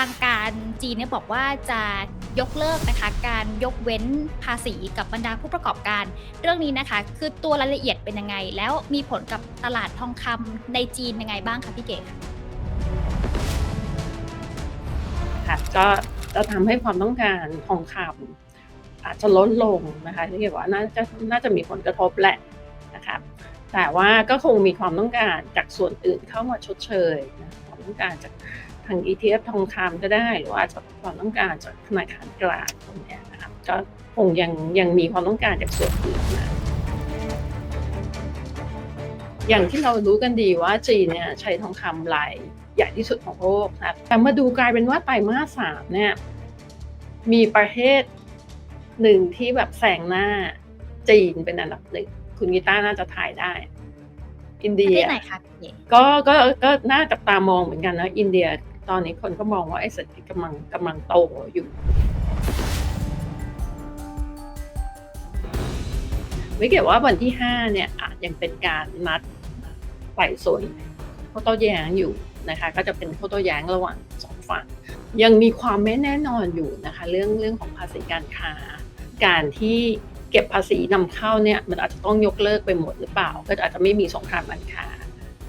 างการจีนเนี่ยบอกว่าจะยกเลิกนะคะการยกเว้นภาษีกับบรรดาผู้ประกอบการ เรื่องนี้นะคะ คือตัวรายละเอียดเป็นยังไง แล้วมีผลกับตลาดทองคำในจีนยังไงบ้างคะพี่เก๋ค่ะก็จะทำให้ความต้องการทองคำอาจจะลดลงนะคะที่เรียกว่าน่าจะน่าจะมีผลกระทบแหละนะคะแต่ว่าก็คงมีความต้องการจากส่วนอื่นเข้ามาชดเชยนะความต้องการจาก ทาง ETF ทองคำก็ได้ หรือว่าจากความต้องการจากธนาคารกลางตรงเนี้ยนะคะก็คงยังยังมีความต้องการจากส่วนอื่นมาอย่างที่เรารู้กันดีว่าจีนเนี่ยใช้ทองคำรายใหญ่ที่สุดของโลกนะแต่มาดูกลายเป็นว่าไตรมาสสามเนี่ยมีประเทศหนึ่งที่แบบแซงหน้าจีนเป็นอันดับหนึ่งคุณกีตาร์น่าจะถ่ายได้ อินปเดีระยเทศไหนคะพี่เก๋ก็ก็ก็น่าจับตามองเหมือนกันนะอินเดีย ตอนนี้คนก็มองว่าไอ้เศรษฐกิจกำลังกำลังโตอยู่ ไม่เกี่ยวว่าวันที่ห้าเนี่ยอาจยังเป็นการนัดไต่สวนข้อโต้แย้งอยู่นะคะก็จะเป็นข้อโต้แย้งระหว่างสองฝั่งยังมีความไม่แน่นอนอยู่นะคะเรื่องเรื่องของภาษีการค้า การที่เก็บภาษีนำเข้าเนี่ยมันอาจจะต้องยกเลิกไปหมดหรือเปล่า ก็อาจจะไม่มีสงครามการค้า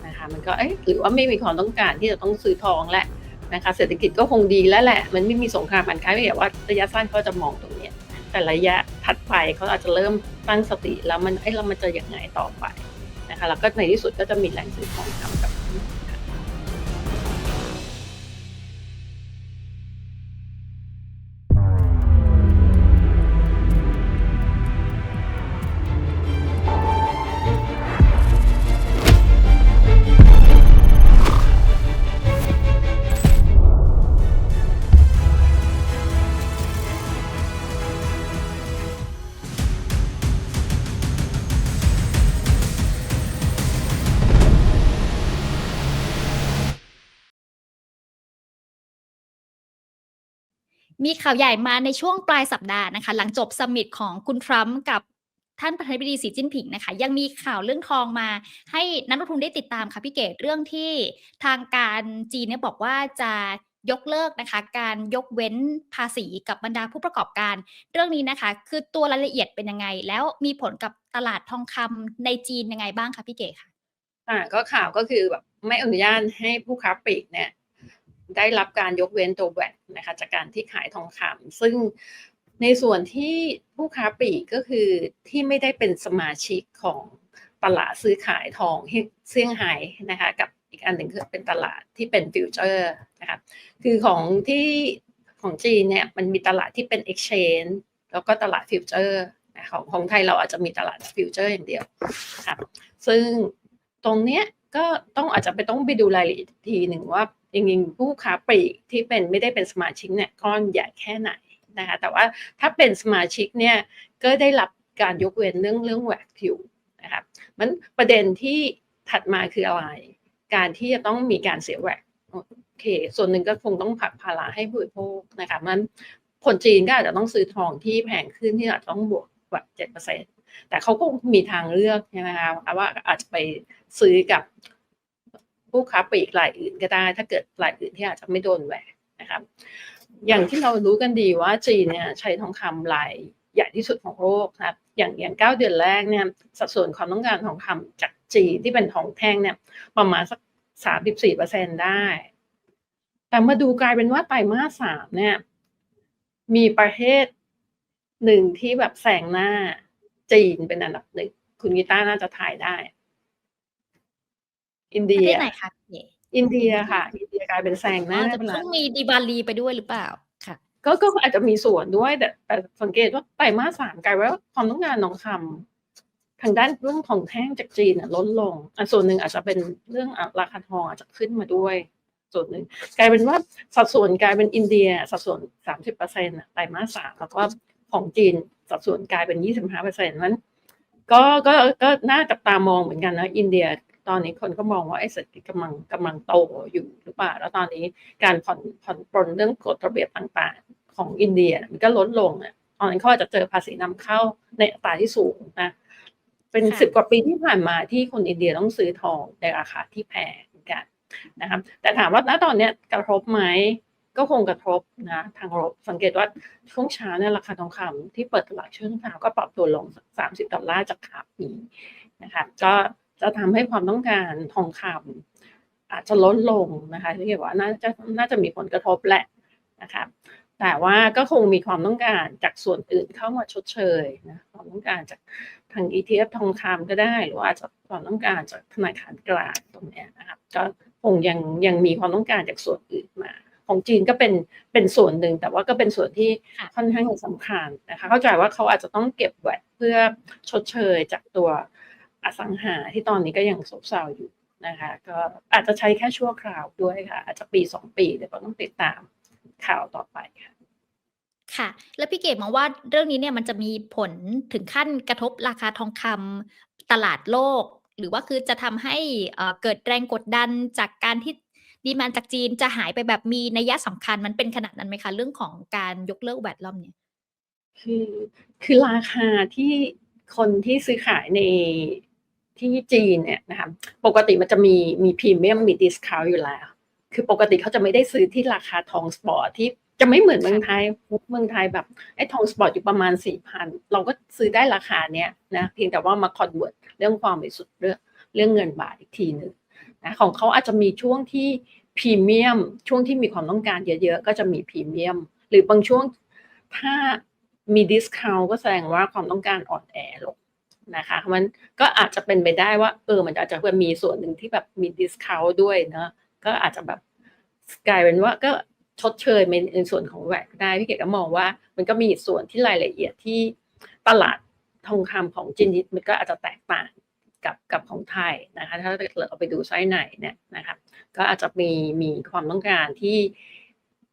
นะคะมันก็เอ๊ะหรือว่าไม่มีความต้องการที่จะต้องซื้อทองแหละ นะคะเศรษฐกิจก็คงดีแล้วแหละ มันไม่มีสงครามการค้าไม่ใช่ว่าระยะสั้นเขาจะมองตรงนี้แต่ระยะถัดไปเขาอาจจะเริ่มตั้งสติแล้วมันเอ้เรามันจะยังไงต่อไปนะคะแล้วก็ในที่สุดก็จะมีแหล่งซื้อทองคำกับ มีข่าวใหญ่มาในช่วงปลายสัปดาห์นะคะ หลังจบซัมมิตของคุณทรัมป์กับท่านประธานาธิบดีสีจิ้นผิงนะคะ ยังมีข่าวเรื่องทองมา ให้นักลงทุนได้ติดตามค่ะพี่เกดเรื่องที่ทางการจีนเนี่ยบอกว่าจะยกเลิกนะคะ การยกเว้นภาษีกับบรรดาผู้ประกอบการ เรื่องนี้นะคะ คือตัวรายละเอียดเป็นยังไง แล้วมีผลกับตลาดทองคำในจีนยังไงบ้างคะพี่เก๋คะอ่าก็ข่าวก็คือแบบไม่อนุญาตให้ผู้ค้าปลีกเนี่ย ได้รับการยกเว้นตัวแวดนะคะจากการที่ขายทองคำซึ่งในส่วนที่ผู้ค้าปลีกก็คือที่ไม่ได้เป็นสมาชิกของตลาดซื้อขายทองเซี่ยงไฮ้นะคะกับอีกอันหนึ่งคือเป็นตลาดที่เป็นฟิวเจอร์นะคะคือของที่ของจีนเนี่ยมันมีตลาดที่เป็น exchange แล้วก็ตลาดฟิวเจอร์ของของไทยเราอาจจะมีตลาดฟิวเจอร์อย่างเดียวครับซึ่งตรงเนี้ย ก็ต้องอาจจะไปต้องไปดูรายละเอียดทีหนึ่งว่าจริงๆผู้ค้าปลีกที่เป็นไม่ได้เป็นสมาชิกเนี่ยก้อนใหญ่แค่ไหนนะคะแต่ว่าถ้าเป็นสมาชิกเนี่ยก็ได้รับการยกเว้นเรื่องเรื่องแวกอยู่นะครับมันประเด็นที่ถัดมาคืออะไร การที่จะต้องมีการเสียแวกโอเค ส่วนหนึ่งก็คงต้องผลักภาระให้ผู้บริโภคนะคะมันคนจีนก็อาจจะต้องซื้อทองที่แพงขึ้นที่อาจจะต้องบวกแบบเจ็ดเปอร์เซ็นต์ แต่เขาก็มีทางเลือกใช่ไหมคะว่าอาจจะไปซื้อกับผู้ค้าปลีกรายอื่นก็ได้ ถ้าเกิดรายอื่นที่อาจจะไม่โดนแหวกนะครับอย่างที่เรารู้กันดีว่าจีนเนี่ยใช้ทองคำรายใหญ่ที่สุดของโลกนะครับอย่างอย่างเก้าเดือนแรกเนี่ยสัดส่วนความต้องการทองคำจากจีนที่เป็นทองแท่งเนี่ยประมาณสักสามสิบสี่เปอร์เซ็นได้ แต่มาดูกลายเป็นว่าไตรมาสสามเนี่ยมีประเทศหนึ่งที่แบบแซงหน้า จีนเป็นอันดับหนึ่งคุณกีตาร์น่าจะถ่ายได้ อินปเดีระยเทศไหนคะพี่เก๋อินเดียค่ะ อินเดียกลายเป็นแซงหอ๋น้าอจะไปแล้ต้วองมีดีบาลีไปด้วยหรือเปล่าค่ะ ก็ก็อาจจะมีส่วนด้วย แต่แต่สังเกตว่าไตรมาสสามกลายว่าความต้องการทองคำทางด้านเรื่องของแท่งจากจีนน่ะลดลงอะส่วนหนึ่งอาจจะเป็นเรื่องอะราคาทองอาจจะขึ้นมาด้วย ส่วนหนึ่งกลายเป็นว่าสัดส่วนกลายเป็นอินเดีย สัดส่วนสามสิบเปอร์เซ็นต์ไตรมาสสามแล้วก็ของจีน สัดส่วนกลายเป็นยี่สิบห้าเปอร์เซ็นต์นั้นก็ก็ก็น่าจับตามองเหมือนกันนะ อินเดียตอนนี้คนก็มองว่าไอ้เศรษฐกิจกำลังกำลังโตอยู่หรือเปล่า แล้วตอนนี้การผ่อนผ่อนปลนเรื่องกฎระเบียบต่างๆ ของอินเดียมันก็ลดลงอะตอนนี้เขาอาจจะเจอภาษีนำเข้าในอัตราที่สูงนะเป็นค่ะสิบกว่าปีที่ผ่านมาที่คนอินเดียต้องซื้อทองในราคาที่แพงกันนะครับ แต่ถามว่าณตอนเนี้ยกระทบไหม ก็คงกระทบนะทางลบสังเกตว่าช่วงเช้าเนี่ยราคาทองคำที่เปิดตลาดช่วงเช้าก็ปรับตัวลง 30 ดอลลาร์จากขาปีนะคะก็จะทำให้ความต้องการทองคำอาจจะลดลงนะคะที่เรียกว่าน่าจะน่าจะมีผลกระทบแหละนะคะแต่ว่าก็คงมีความต้องการจากส่วนอื่นเข้ามาชดเชยนะความต้องการจากทาง ETF ทองคำก็ได้ หรือว่าจากความต้องการจากธนาคารกลางตรงเนี้ยนะครับก็คงยังยังมีความต้องการจากส่วนอื่นมา ของจีนก็เป็นเป็นส่วนหนึ่ง แต่ว่าก็เป็นส่วนที่ค่ะค่อนข้างสำคัญนะคะ เข้าใจว่าเขาอาจจะต้องเก็บไว้เพื่อชดเชยจากตัวอสังหาที่ตอนนี้ก็ยังซบเซาอยู่นะคะ ก็อาจจะใช้แค่ชั่วคราวด้วยค่ะ อาจจะปีสองปีเดี๋ยวเราต้องติดตามข่าวต่อไปค่ะค่ะ แล้วพี่เกดมองว่าเรื่องนี้เนี่ยมันจะมีผลถึงขั้นกระทบราคาทองคำตลาดโลก หรือว่าคือจะทำให้เอ่อเกิดแรงกดดันจากการที่ ดีมานจากจีนจะหายไปแบบมีนัยสำคัญมันเป็นขนาดนั้นไหมคะ เรื่องของการยกเลิกแวดรอบเนี่ย คือคือราคาที่คนที่ซื้อขายในที่จีนเนี่ยนะคะปกติมันจะมีมีพรีเมียมมีดิสคาวอยู่แล้ว คือปกติเขาจะไม่ได้ซื้อที่ราคาทองสปอร์ตที่จะไม่เหมือนเมืองไทยเมืองไทยแบบไอ้ทองสปอร์ตอยู่ประมาณสี่พันเราก็ซื้อได้ราคาเนี้ยนะเพียงแต่ว่ามาคอนเวิร์ตเรื่องความบริสุทธิ์เรื่องเรื่องเงินบาทอีกทีหนึ่ง นะของเขาอาจจะมีช่วงที่พรีเมียม ช่วงที่มีความต้องการเยอะๆ ก็จะมีพรีเมียม หรือบางช่วงถ้ามีดิสคาวก็แสดงว่าความต้องการอ่อนแอลงนะคะมันก็อาจจะเป็นไปได้ว่า เออมันอาจจะมีส่วนหนึ่งที่แบบมีดิสคาวด้วยเนาะก็อาจจะแบบกลายเป็นว่าก็ชดเชยในส่วนของแหวกได้พี่เกดก็มองว่า มันก็มีส่วนที่รายละเอียดที่ตลาดทองคำของจีนมันก็อาจจะแตกต่าง กับกับของไทยนะคะ ถ้าเราไปดูไซส์ไหนเนี่ยนะคะก็อาจจะมีมีความต้องการที่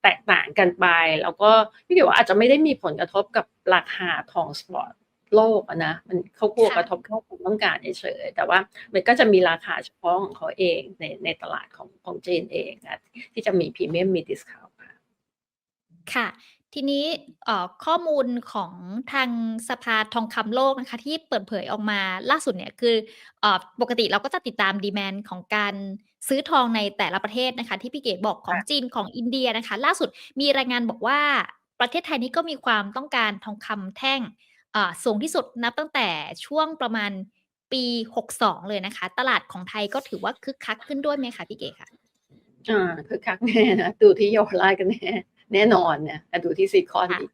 แตกต่างกันไป แล้วก็พี่เกดว่าอาจจะไม่ได้มีผลกระทบกับราคาทองสปอร์ตโลกนะมันเขากลัวกระทบแค่ความต้องการเฉยแต่ว่ามันก็จะมีราคาเฉพาะของเขาเองในในตลาดของของจีนเองนะที่จะมีพรีเมียมมีดิสคาวค่ะ ทีนี้เอ่อข้อมูลของทางสภาทองคำโลกนะคะ ที่เปิดเผยออกมาล่าสุดเนี่ยคือเอ่อปกติเราก็จะติดตามดีแมนของการซื้อทองในแต่ละประเทศนะคะ ที่พี่เกดบอกของค่ะจีนของอินเดียนะคะ ล่าสุดมีรายงานบอกว่าประเทศไทยนี้ก็มีความต้องการทองคำแท่งเอ่อสูงที่สุดนับตั้งแต่ช่วงประมาณปี 62 เลยนะคะ ตลาดของไทยก็ถือว่าคึกคักขึ้นด้วยไหมคะพี่เกดคะอ่าคือคักแน่นะดูที่เยาวราชกันแน่ แน่นอนเนี่ยอะดูที่ซีคอนค่ะอีก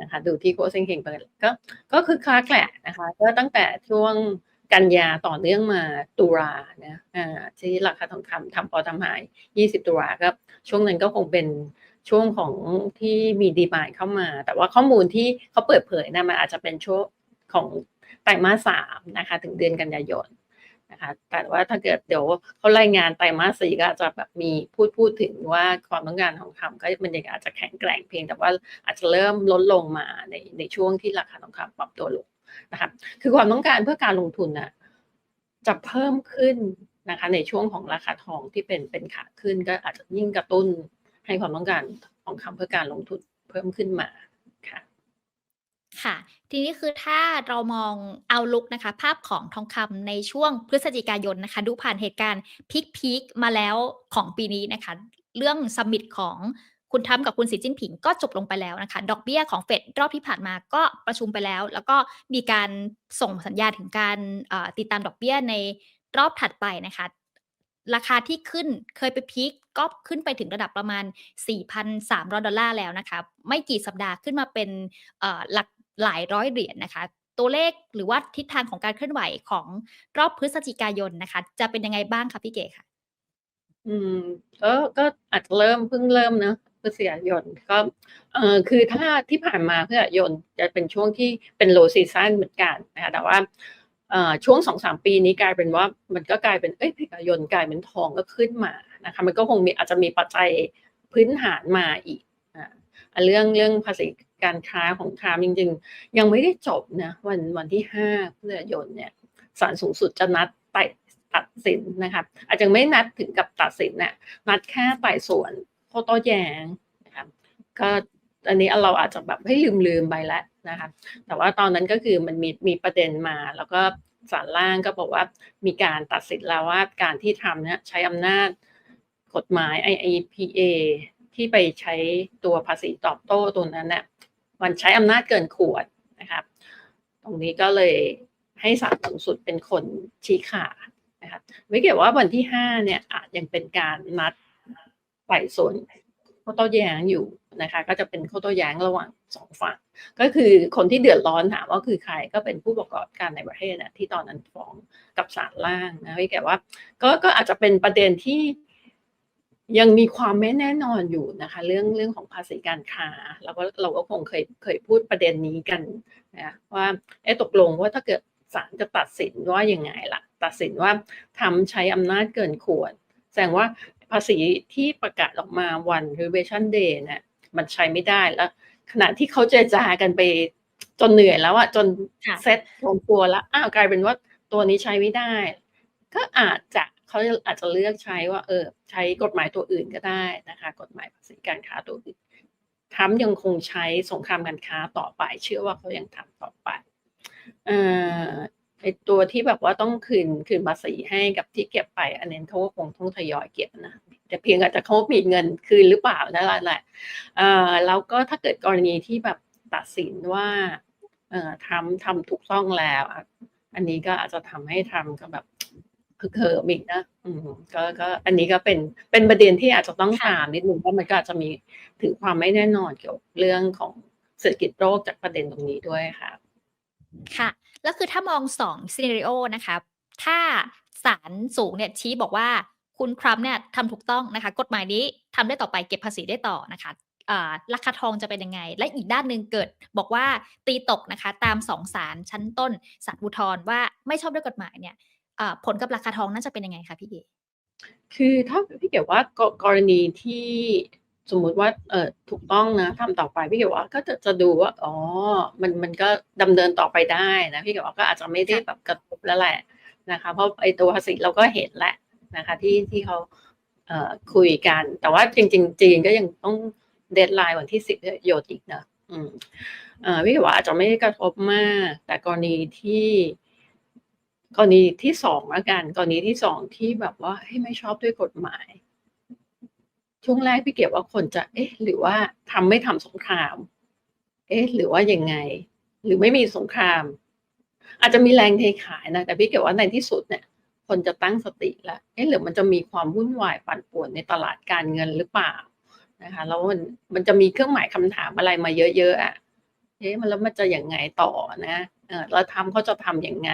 นะคะดูที่โคเซนเข่งเปิดก็ก็คือคักแหละนะคะก็ตั้งแต่ช่วงกันยาต่อเนื่องมาตุลานะอ่าที่ราคาทองคำทำพอทำหาย 20 ตุลาก็ช่วงนั้นก็คงเป็นช่วงของที่มีดีมานเข้ามา แต่ว่าข้อมูลที่เขาเปิดเผยนะมันอาจจะเป็นช่วงของไตรมาสสามนะคะ ถึงเดือนกันยายน นะคะแต่ว่าถ้าเกิดเดี๋ยวเขารายงานไตรมาสสี่ก็อาจจะแบบมีพูดพูดถึงว่าความต้องการทองคำก็มันยังอาจจะแข็งแกร่งเพียง แต่ว่าอาจจะเริ่มลดลงมาในในช่วงที่ราคาทองคำปรับตัวลงนะคะคือความต้องการเพื่อการลงทุนน่ะจะเพิ่มขึ้นนะคะ ในช่วงของราคาทองที่เป็นเป็นขาขึ้นก็อาจจะยิ่งกระตุ้นให้ความต้องการทองคำเพื่อการลงทุนเพิ่มขึ้นมา ค่ะ ทีนี้คือถ้าเรามองเอาลุกนะคะ ภาพของทองคำในช่วงพฤศจิกายนนะคะ ดูผ่านเหตุการณ์พีคๆมาแล้วของปีนี้นะคะ เรื่องสมิตของคุณทรัมกับคุณสีจิ้นผิงก็จบลงไปแล้วนะคะ ดอกเบี้ยของเฟดรอบที่ผ่านมาก็ประชุมไปแล้ว แล้วก็มีการส่งสัญญาถึงการติดตามดอกเบี้ยในรอบถัดไปนะคะ ราคาที่ขึ้นเคยไปพีคก็ขึ้นไปถึงระดับประมาณ 4,300 ดอลลาร์แล้วนะคะ ไม่กี่สัปดาห์ขึ้นมาเป็นหลัก หลายร้อยเหรียญนะคะ ตัวเลขหรือว่าทิศทางของการเคลื่อนไหวของรอบพฤศจิกายนนะคะ จะเป็นยังไงบ้างคะพี่เก๋ค่ะ อืมก็ก็อาจจะเริ่มเพิ่งเริ่มเนอะพฤศจิกายนก็เออคือถ้าที่ผ่านมาพฤศจิกายนจะเป็นช่วงที่เป็น low season เหมือนกันนะคะแต่ว่าเออช่วงสองสามปีนี้กลายเป็นว่ามันก็กลายเป็นเอ้ยพฤศจิกายนกลายเป็นทองก็ขึ้นมานะคะมันก็คงมีอาจจะมีปัจจัยพื้นฐานมาอีกอ่าเรื่องเรื่องภาษี การค้าของทรัมจริง ๆ ยังไม่ได้จบนะวันวันที่ห้าพฤศจิกายนเนี่ยศาลสูงสุดจะนัดไต่ตัดสินนะครับ อาจจะไม่นัดถึงกับตัดสินน่ะนัดแค่ไต่สวนข้อโต้แย้งนะครับก็อันนี้เราอาจจะแบบให้ลืมลืมๆไปแล้วนะคะแต่ว่าตอนนั้นก็คือมันมีมีประเด็นมา แล้วก็ศาลล่างก็บอกว่ามีการตัดสินแล้วว่าการที่ทำเนี่ยใช้อำนาจกฎหมาย IIPA ที่ที่ไปใช้ตัวภาษีตอบโต้ตัวนั้นเนี่ย มันใช้อำนาจเกินขวดนะครับ ตรงนี้ก็เลยให้ศาลสูงสุดเป็นคนชี้ขาดนะครับไม่เกี่ยวว่าวันที่ห้าเนี่ยอาจยังเป็นการนัดไต่สวนข้อโต้แย้งอยู่นะคะ ก็จะเป็นข้อโต้แย้งระหว่างสองฝั่ง ก็คือคนที่เดือดร้อนถามว่าคือใครก็เป็นผู้ประกอบการในประเทศนะที่ตอนนั้นฟ้องกับศาลล่างนะพี่แกว่าก็ก็อาจจะเป็นประเด็นที่ ยังมีความไม่แน่นอนอยู่นะคะ เรื่องเรื่องของภาษีการค้าแล้วก็เราก็คงเคยเคยพูดประเด็นนี้กันนะว่าเอ๊ะตกลงว่าถ้าเกิดศาลจะตัดสินว่ายังไงล่ะ ตัดสินว่าทำใช้อำนาจเกินควร แสดงว่าภาษีที่ประกาศออกมาวัน revision day เนี่ยมันใช้ไม่ได้แล้ว ขณะที่เขาเจรจากันไปจนเหนื่อยแล้วอะจนค่ะเซ็ตลงตัวแล้วอ้าวกลายเป็นว่าตัวนี้ใช้ไม่ได้ ก็อาจจะ เขาอาจจะเลือกใช้ว่าเออใช้กฎหมายตัวอื่นก็ได้นะคะ กฎหมายภาษีการค้าตัวอื่นทรัมป์ยังคงใช้สงครามการค้าต่อไป เชื่อว่าเขายังทำต่อไปเอ่อไอตัวที่แบบว่าต้องคืนคืนภาษีให้กับที่เก็บไป อันนี้เขาก็คงต้องทยอยเก็บนะแต่เพียงอาจจะเขามีเงินคืนหรือเปล่านั่นแหละเอ่อแล้วก็ถ้าเกิดกรณีที่แบบตัดสินว่าเอ่อทำทำถูกต้องแล้ว อันนี้ก็อาจจะทำให้ทำก็แบบ เขิมอีกนะอืมก็ก็อันนี้ก็เป็นเป็นประเด็นที่อาจจะต้องค่ะตามนิดนึงเพราะมันก็อาจจะมีถึงความไม่แน่นอนเกี่ยวกับเรื่องของเศรษฐกิจโลกจากประเด็นตรงนี้ด้วยค่ะ ค่ะ แล้วคือถ้ามองสองซีนารีโอนะคะถ้าศาลสูงเนี่ยชี้บอกว่าคุณทรัมป์เนี่ยทำถูกต้องนะคะ กฎหมายนี้ทำได้ต่อไปเก็บภาษีได้ต่อนะคะอ่าราคาทองจะเป็นยังไง และอีกด้านหนึ่งเกิดบอกว่าตีตกนะคะ ตามสองศาลชั้นต้นศาลอุทธรณ์ว่าไม่ชอบด้วยกฎหมายเนี่ยอ่า ผลกับราคาทองน่าจะเป็นยังไงคะพี่เก๋คือถ้าพี่เกี่ยวว่ากกรณีที่สมมุติว่าเออถูกต้องนะทำต่อไปพี่เกี่ยวว่าก็จะจะดูว่าอ๋อมันมันก็ดำเนินต่อไปได้นะพี่เกี่ยวว่าก็อาจจะไม่ได้แบบกระทบแล้วแหละนะคะ เพราะไอ้ตัวภาษีเราก็เห็นแหละนะคะ ที่ที่เขาเอ่อคุยกัน แต่ว่าจริง ๆ จีนก็ยังต้องเดทไลน์วันที่สิบโยนอีกนะอืมเอ่อพี่เกี่ยวว่าอาจจะไม่ได้กระทบมาก แต่กรณีที่ กรณีที่สองละกันกรณีที่สองที่แบบว่าให้ไม่ชอบด้วยกฎหมาย ช่วงแรกพี่เก็บว่าคนจะเอ๊ะ หรือว่าทำไม่ทำสงคราม เอ๊ะ หรือว่ายังไง หรือไม่มีสงคราม อาจจะมีแรงเทขายนะแต่พี่เก็บว่าในที่สุดเนี่ย คนจะตั้งสติแล้วเอ๊ะหรือมันจะมีความวุ่นวายปั่นป่วนในตลาดการเงินหรือเปล่านะคะแล้วมันมันจะมีเครื่องหมายคำถามอะไรมาเยอะๆอะเอ๊ะมันแล้วมันจะยังไงต่อนะ เออแล้วทำเขาจะทำยังไง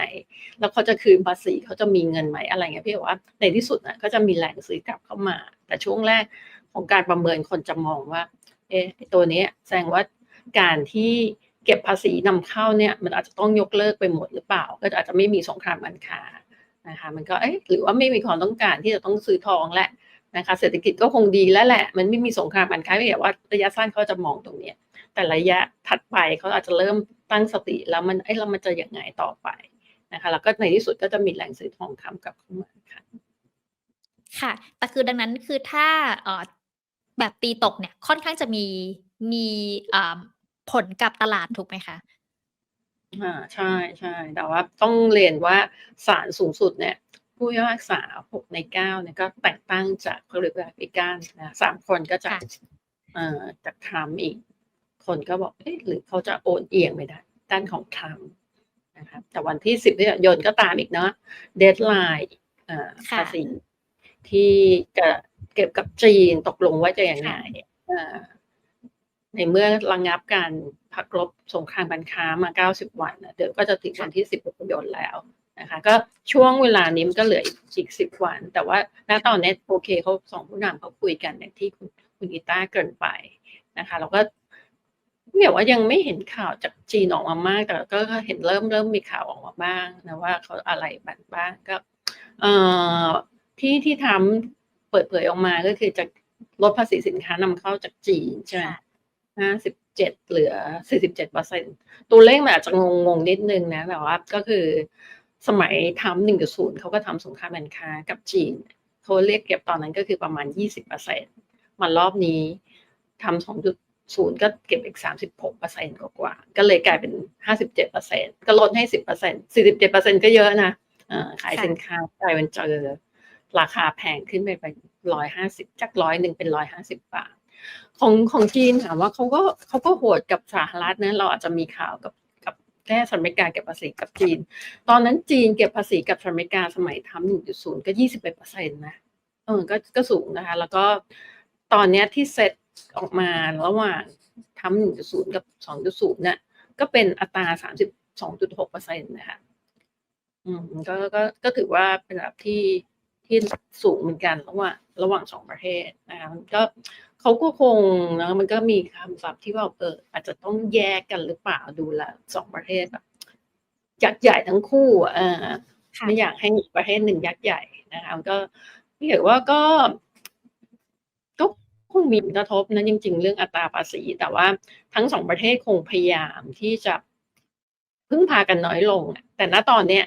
แล้วเขาจะคืนภาษีเขาจะมีเงินไหมอะไรเงี้ยพี่บอกว่าในที่สุดนะก็จะมีแรงซื้อกลับเข้ามา แต่ช่วงแรกของการประเมินคนจะมองว่า เอ๊ะไอ้ตัวนี้แสดงว่าการที่เก็บภาษีนำเข้าเนี่ย มันอาจจะต้องยกเลิกไปหมดหรือเปล่า ก็อาจจะไม่มีสงครามการค้านะคะมันก็เอ๊ะหรือว่าไม่มีความต้องการที่จะต้องซื้อทองแหละนะคะเศรษฐกิจก็คงดีแล้วแหละ มันไม่มีสงครามการค้าไม่แต่ว่าระยะสั้นเขาจะมองตรงเนี้ย แต่ระยะถัดไปเขาอาจจะเริ่มตั้งสติแล้วมันเอ้แล้วมันจะยังไงต่อไปนะคะแล้วก็ในที่สุดก็จะมีแหล่งซื้อทองคำกลับเข้ามาค่ะค่ะ แต่คือดังนั้นคือถ้าเอ่อแบบตีตกเนี่ยค่อนข้างจะมีมีอ่าผลกับตลาดถูกไหมคะอ่าใช่ใช่แต่ว่าต้องเรียนว่าศาลสูงสุดเนี่ยผู้พิพากษาหกในเก้าเนี่ยก็แต่งตั้งจากเขาเรียกว่าพิการนะสามคนก็จากค่ะเอ่อจากทรัมป์อีก คนก็บอกเอ๊ะหรือเขาจะโอนเอียงไปได้ด้านของทรัมป์นะครับแต่วันที่สิบที่ยนก็ตามอีกเนาะเดทไลน์เอ่อค่ะภาษีที่จะเก็บกับจีนตกลงว่าจะยังไงเอ่อในเมื่อระงับการพักรบสงครามการค้ามา 90 วันน่ะเดี๋ยวก็จะถึงวันที่ 10กันยายนแล้วนะคะก็ช่วงเวลานี้มันก็เหลืออีกอีก 10 วัน แต่ว่าณตอนนี้โอเคเขาสองผู้นำเขาคุยกันอย่างที่คุณคุณกีตาร์เกรินไปนะคะแล้วก็ เนี่ยว่ายังไม่เห็นข่าวจากจีนออกมามาก แต่ก็เห็นเริ่มเริ่มมีข่าวออกมาบ้างนะว่าเขาอะไรบ้างก็เอ่อที่ที่ทำเปิดเผยออกมาก็คือจะลดภาษีสินค้านำเข้าจากจีนใช่ไหมค่ะห้าสิบเจ็ดเหลือสี่สิบเจ็ดเปอร์เซ็นตัวเลขมันอาจจะงงงๆนิดนึงนะ แต่ว่าก็คือสมัยทำหนึ่งจุดศูนย์เขาก็ทำสงครามการค้ากับจีนเขาเรียกเก็บตอนนั้นก็คือประมาณยี่สิบเปอร์เซ็นมารอบนี้ทำสองจุด ศูนย์ก็เก็บอีกสามสิบหกเปอร์เซ็นต์กว่า ก็เลยกลายเป็นห้าสิบเจ็ดเปอร์เซ็นก็ลดให้สิบเปอร์เซ็นสี่สิบเจ็ดเปอร์เซ็นก็เยอะนะขายสินค้ากลายเป็นเจอราคาแพงขึ้นไปไปร้อยห้าสิบจากร้อยหนึ่งเป็นร้อยห้าสิบบาท ของของจีนถามว่าเขาก็เขาก็โหดกับสหรัฐนะเราอาจจะมีข่าวกับกับแค่สหรัฐอเมริกาเก็บภาษีกับจีน ตอนนั้นจีนเก็บภาษีกับสหรัฐอเมริกาสมัยทำหนึ่งจุดศูนย์ก็ยี่สิบเอ็ดเปอร์เซ็นต์นะเออก็ก็สูงนะคะ แล้วก็ตอนเนี้ยที่เซต ออกมาระหว่างทำหนึ่งจุดศูนย์กับสองจุดศูนย์เนี่ยก็เป็นอัตราสามสิบสองจุดหกเปอร์เซ็นต์นะคะอืมก็ก็ก็ถือว่าเป็นระดับที่ที่สูงเหมือนกันระหว่างระหว่างสองประเทศนะคะมันก็เขาก็คงนะมันก็มีคำศัพท์ที่ว่าเอออาจจะต้องแยกกันหรือเปล่าดูแลสองประเทศแบบยักษ์ใหญ่ทั้งคู่อะเออค่ะไม่อยากให้ประเทศหนึ่งยักษ์ใหญ่นะคะก็พี่เห็นว่าก็ก็ค งมีผลกระทบนะจริง ๆ เรื่องอัตราภาษี แต่ว่าทั้งสองประเทศคงพยายามที่จะพึ่งพากันน้อยลงอะแต่ณตอนเนี้ย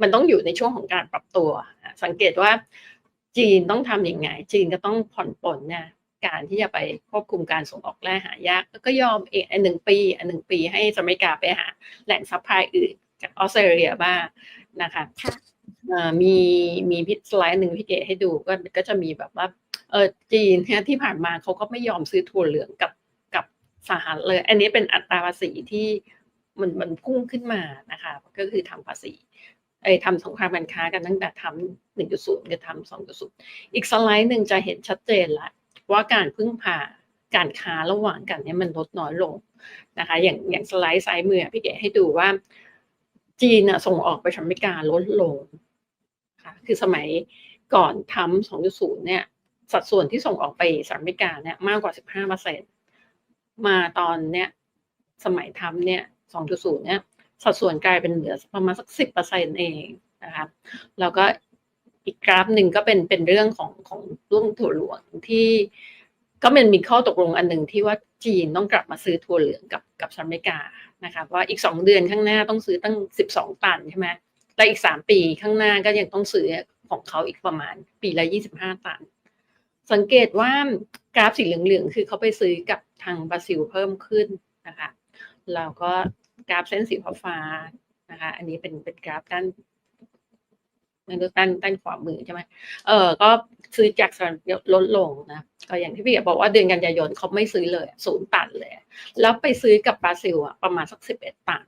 มันต้องอยู่ในช่วงของการปรับตัวอะสังเกตว่าจีนต้องทำยังไง จีนก็ต้องผ่อนปลนเนี่ยการที่จะไปควบคุมการส่งออกแร่หายาก ก็ยอมเองอันหนึ่งปี อันหนึ่งปีให้สหรัฐอเมริกาไปหาแหล่งซัพพลายอื่นจากออสเตรเลียบ้างนะคะค่ะเอ่อมีมีพิสไลด์หนึ่งพี่เก๋ให้ดูก็ก็จะมีแบบว่า เออจีนเนี่ยที่ผ่านมาเขาก็ไม่ยอมซื้อถั่วเหลืองกับกับสหรัฐเลย อันนี้เป็นอัตราภาษีที่มันมันพุ่งขึ้นมานะคะ ก็คือทำภาษีไอ้ทำสงครามการค้ากันตั้งแต่ทำหนึ่งจุดศูนย์กับทำสองจุดศูนย์อีกสไลด์หนึ่งจะเห็นชัดเจนละว่าการพึ่งพาการค้าระหว่างกันเนี่ยมันลดน้อยลงนะคะ อย่างอย่างสไลด์ซ้ายมือพี่เก๋ให้ดูว่าจีนอะส่งออกไปสหรัฐอเมริกาลดลงค่ะคือสมัยก่อนทำ2.0เนี่ย สัดส่วนที่ส่งออกไปสหรัฐอเมริกาเนี่ยมากกว่า 15เปอร์เซ็นมาตอนเนี้ยสมัยทำเนี่ย 2.0 เนี่ย สัดส่วนกลายเป็นเหลือประมาณสัก 10เปอร์เซ็นเองนะคะแล้วก็อีกกราฟหนึ่งก็เป็นเป็นเรื่องของของรื่องถั่วหลืองที่ก็มันมีข้อตกลงอันหนึ่งที่ว่าจีนต้องกลับมาซื้อถั่วเหลืองกับกับสหรัฐอเมริกานะคะว่าอีกสองเดือนข้างหน้าต้องซื้อตั้งสิบสองตันใช่ไหมและอีกสามปีข้างหน้าก็ยังต้องซื้อของเขาอีกประมาณปีละยี่สิบห้าตัน สังเกตว่ากราฟสีเหลืองๆ คือเขาไปซื้อกับทางบราซิลเพิ่มขึ้นนะคะแล้วก็กราฟเส้นสีฟ้านะคะ อันนี้เป็นเป็นกราฟด้านไม่รู้ด้านด้านขวามือใช่ไหมเออก็ซื้อจากสหรัฐลดลงนะก็อย่างที่พี่เอบอกว่าเดือนกันยายนเขาไม่ซื้อเลยศูนย์ตันเลย แล้วไปซื้อกับบราซิลอะประมาณสักสิบเอ็ดตัน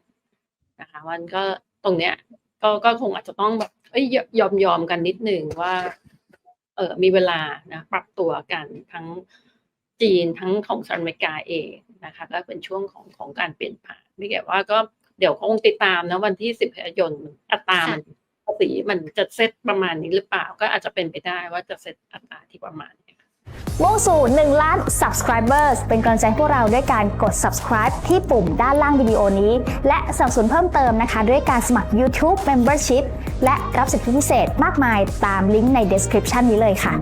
นะคะมันก็ตรงเนี้ยก็ก็คงอาจจะต้องแบบเอ้ยยอมยอมกันนิดหนึ่งว่า ออมีเวลานะปรับตัวกันทั้งจีนทั้งของสหรัฐอเมริกาเองนะคะก็เป็นช่วงของของการเปลี่ยนผ่านพี่เอกว่าก็เดี๋ยวคงติดตามนะวันที่สิบกันยายนอัตรามันภาษีมันจะเซตประมาณนี้หรือเปล่า ก็อาจจะเป็นไปได้ว่าจะเซตอัตราที่ประมาณนี้ มุ่งสู่ 1 ล้าน subscribers เป็นกำลังใจพวกเราด้วยการกด subscribe ที่ปุ่มด้านล่างวิดีโอนี้ และสนับสนุนเพิ่มเติมนะคะ ด้วยการสมัคร YouTube Membership และรับสิทธิพิเศษมากมายตามลิงก์ใน description นี้เลยค่ะ